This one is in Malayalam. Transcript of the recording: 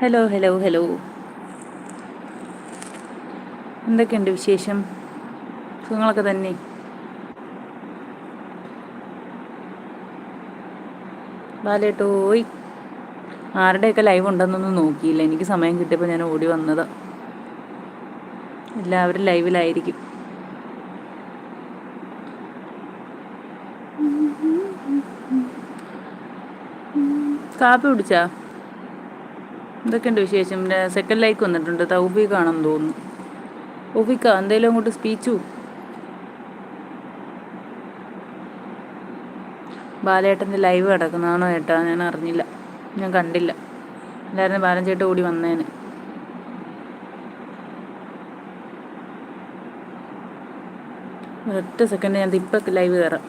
ഹലോ ഹലോ ഹലോ എന്തൊക്കെയുണ്ട് വിശേഷം? സുഖങ്ങളൊക്കെ തന്നെ. ബാലേട്ടോയ് ആരുടെയൊക്കെ ലൈവ് ഉണ്ടെന്നൊന്നും നോക്കിയില്ല. എനിക്ക് സമയം കിട്ടിയപ്പോൾ ഞാൻ ഓടി വന്നത്. എല്ലാവരും ലൈവിലായിരിക്കും കാപ്പി കുടിച്ചാ? എന്തൊക്കെയുണ്ട് വിശേഷം? സെക്കൻഡ് ലൈക്ക് വന്നിട്ടുണ്ട്. തൗഫീഖാണെന്ന് തോന്നുന്നു. ഒഫിക്ക എന്തെങ്കിലും അങ്ങോട്ട് സ്പീച്ചു ബാലേട്ടന്റെ ലൈവ് കിടക്കുന്നതാണോ ഏട്ടാ? ഞാൻ അറിഞ്ഞില്ല. ഞാൻ കണ്ടില്ല. എല്ലാവരും ബാലൻ ചേട്ടൻ കൂടി വന്നേന്. ഒരൊറ്റ സെക്കൻഡ് ഞാൻ ലൈവ് കയറാം